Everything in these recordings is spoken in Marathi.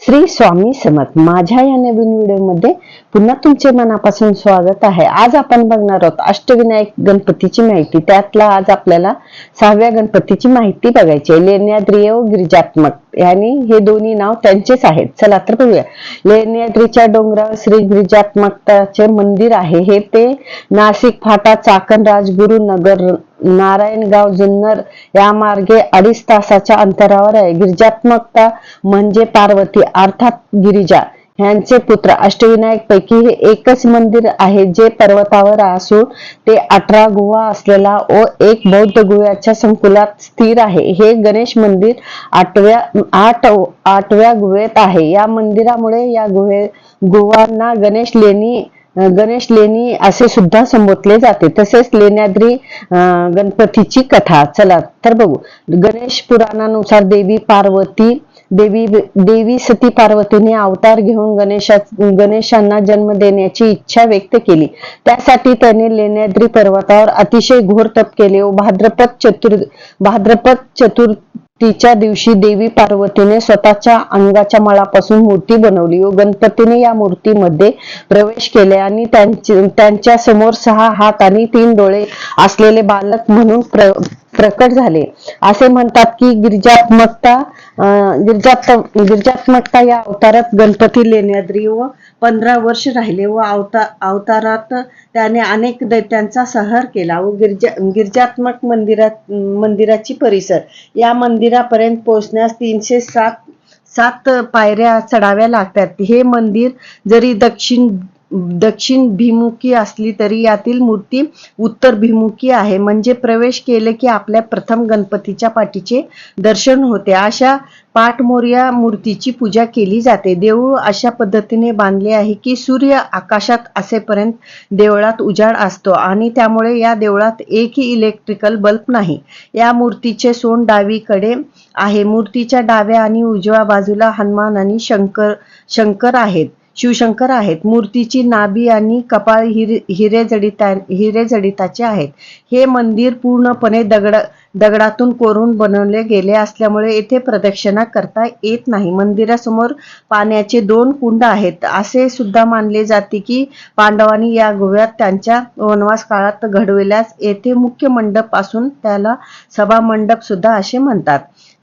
श्री स्वामी समर्थ. माझ्या या नवीन व्हिडिओमध्ये पुन्हा तुमचे मनापासून स्वागत आहे. आज आपण बघणार आहोत अष्टविनायक गणपतीची माहिती. त्यातला आज आपल्याला सहाव्या गणपतीची माहिती बघायची आहे. लेण्याद्रिय व गिरिजात्मक. यांनी हे दोन्ही नाव त्यांचेच आहेत. चला तर बघूया. लेण्याद्रीच्या डोंगरावर श्री गिरिजात्मकताचे मंदिर आहे. हे ते नाशिक फाटा चाकण राजगुरु नगर नारायणगाव जुन्नर या मार्गे अडीच तासाच्या अंतरावर आहे. गिरिजात्मकता म्हणजे पार्वती अर्थात गिरिजा. ह्यांचे पुत्र अष्टविनायक पैकी हे एकच मंदिर आहे जे पर्वतावर असून ते अठरा गुहा असलेला व एक बौद्ध गुहेच्या संकुलात स्थिर आहे. हे गणेश मंदिर आठव्या आठ आठव्या गुहेत आहे. या मंदिरामुळे या गुहे गुहांना गणेश लेणी गणेश लेणी असे सुद्धा संबोधले जाते. तसेच लेण्याद्री गणपतीची कथा. चला तर बघू. गणेश पुराणानुसार देवी पार्वती देवी देवी सती पार्वतीने अवतार घेऊन गणेशा गणेशांना जन्म देण्याची इच्छा व्यक्त केली. त्यासाठी त्याने लेण्याद्री पर्वतावर अतिशय घोर तप केले. व भाद्रपद चतुर भाद्रपद चतुर्थीच्या दिवशी देवी पार्वतीने स्वतःच्या अंगाच्या मळापासून मूर्ती बनवली. व गणपतीने या मूर्तीमध्ये प्रवेश केले आणि त्यांच्यासमोर सहा हात आणि तीन डोळे असलेले बालक म्हणून प्र प्रकट झाले. असे म्हणतात की गिरिजात्मकता गिरजात्मकता गिरिजात्मकता या अवतारात गणपती लेण्याद्री व पंधरा वर्ष राहिले व अवता अवतारात त्याने अनेक दैत्यांचा सहार केला व गिरजा गिरिजात्मक मंदिरात मंदिराची परिसर. या मंदिरापर्यंत पोहोचण्यास तीनशे सात सात पायऱ्या चढाव्या लागतात. हे मंदिर जरी दक्षिण दक्षिण भिमुखी असली तरी यातील मूर्ती उत्तर भिमुखी आहे. म्हणजे प्रवेश केले की आपल्या प्रथम गणपतीच्या पाठीचे दर्शन होते. अशा पाठमोर्या मूर्तीची पूजा केली जाते. देऊळ अशा पद्धतीने बांधले आहे की सूर्य आकाशात असेपर्यंत देवळात उजाड असतो आणि त्यामुळे या देवळात एकही इलेक्ट्रिकल बल्ब नाही. या मूर्तीचे सोंड डावीकडे आहे. मूर्तीच्या डाव्या आणि उजव्या बाजूला हनुमान आणि शंकर शंकर आहेत. शिवशंकर आहेत. मूर्तीची नाभी आणि कपाळ हिरे हिरे जडिता हिरे जडिताचे आहेत. हे मंदिर पूर्णपणे दगड दगडातून कोरून बनवले गेले असल्यामुळे येथे प्रदक्षिणा करता येत नाही. मंदिरासमोर पाण्याचे दोन कुंड आहेत. असे सुद्धा मानले जाते की पांडवांनी या गोव्यात त्यांच्या वनवास काळात घडविल्यास येथे मुख्य मंडप असून त्याला सभा मंडप सुद्धा असे म्हणतात.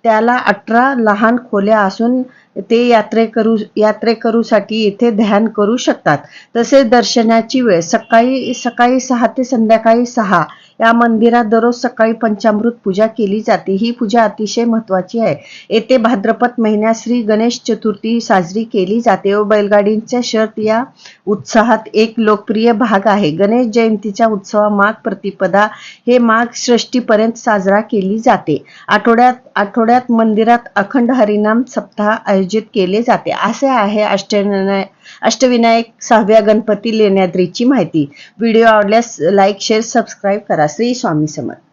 त्याला अठरा लहान खोल्या असून ते यात्रेकरू यात्रेकरूसाठी येथे ध्यान करू शकतात. तसेच दर्शनाची वेळ सकाळी सकाळी सहा ते संध्याकाळी सहा या मंदिरात दररोज सकाळी पंचामृत पूजा केली जाते. ही पूजा अतिशय महत्वाची आहे. येथे भाद्रपद महिन्यात श्री गणेश चतुर्थी साजरी केली जाते व बैलगाडींच्या शर्त या उत्साहात एक लोकप्रिय भाग आहे. गणेश जयंतीच्या उत्सवा माघ प्रतिपदा हे माघ षष्टीपर्यंत साजरा केली जाते. आठवड्यात आठवड्यात मंदिरात अखंड हरिनाम सप्ताह आयोजित केले जाते. असे आहे अष्टविनाय अष्टविनायक सहाव्या गणपती लेण्याद्रीची माहिती. व्हिडिओ आवडल्यास लाईक शेअर सबस्क्राईब करा. श्री स्वामी समर्थ.